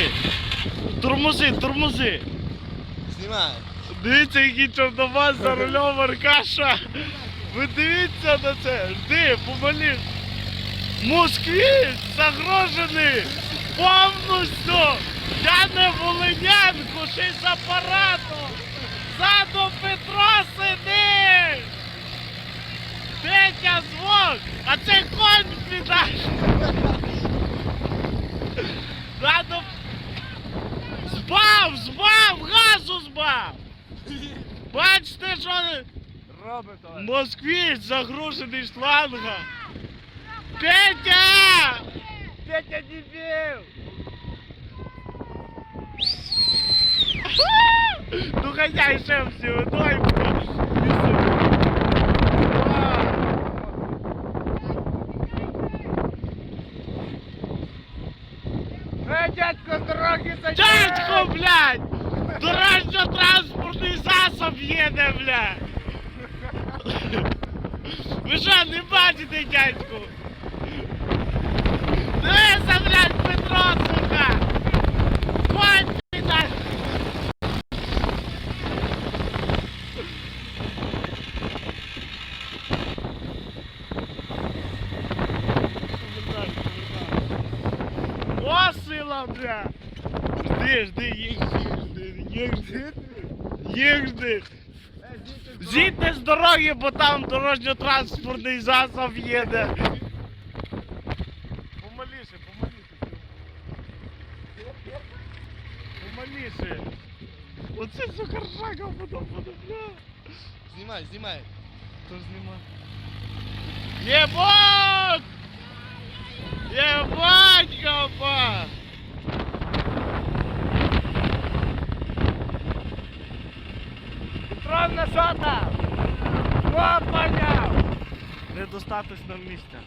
тормози. Тормози, тормози. Знімай. Дивіться, який чорномаз за рулем Аркаша. Ви дивіться на це. Жди, помалі. Москвич загрожений повністю. Я не волинянку, ще й з апаратом. Ззаду Петро сидить. Петя звук, а це конь підаш. Ззаду Збав, збав, газу збав! Бачите, що Робить то. москвич загружений шланга. Петя! Петя дебіл! Ну хотя ще всю, дай дядько, дороги за Дядько, блядь! Дорожньо-транспортний засоб їде, блядь! Ви що, не бачите, дядьку? Дивися, блядь, Петро, сука! Конь, блядь! О, бля! Жди, жди, їх жди, їх жди, їх жди. Зійдьте з дороги, бо там дорожньо-транспортний засоб їде. Помаліше, помаліше. Помаліше. Оце сухаршака потім буде, бля. Знімай, знімай. Хто зніма? Єбать! Єбать, капа! Петровна, шата! там? Опаня! Недостаточно місця.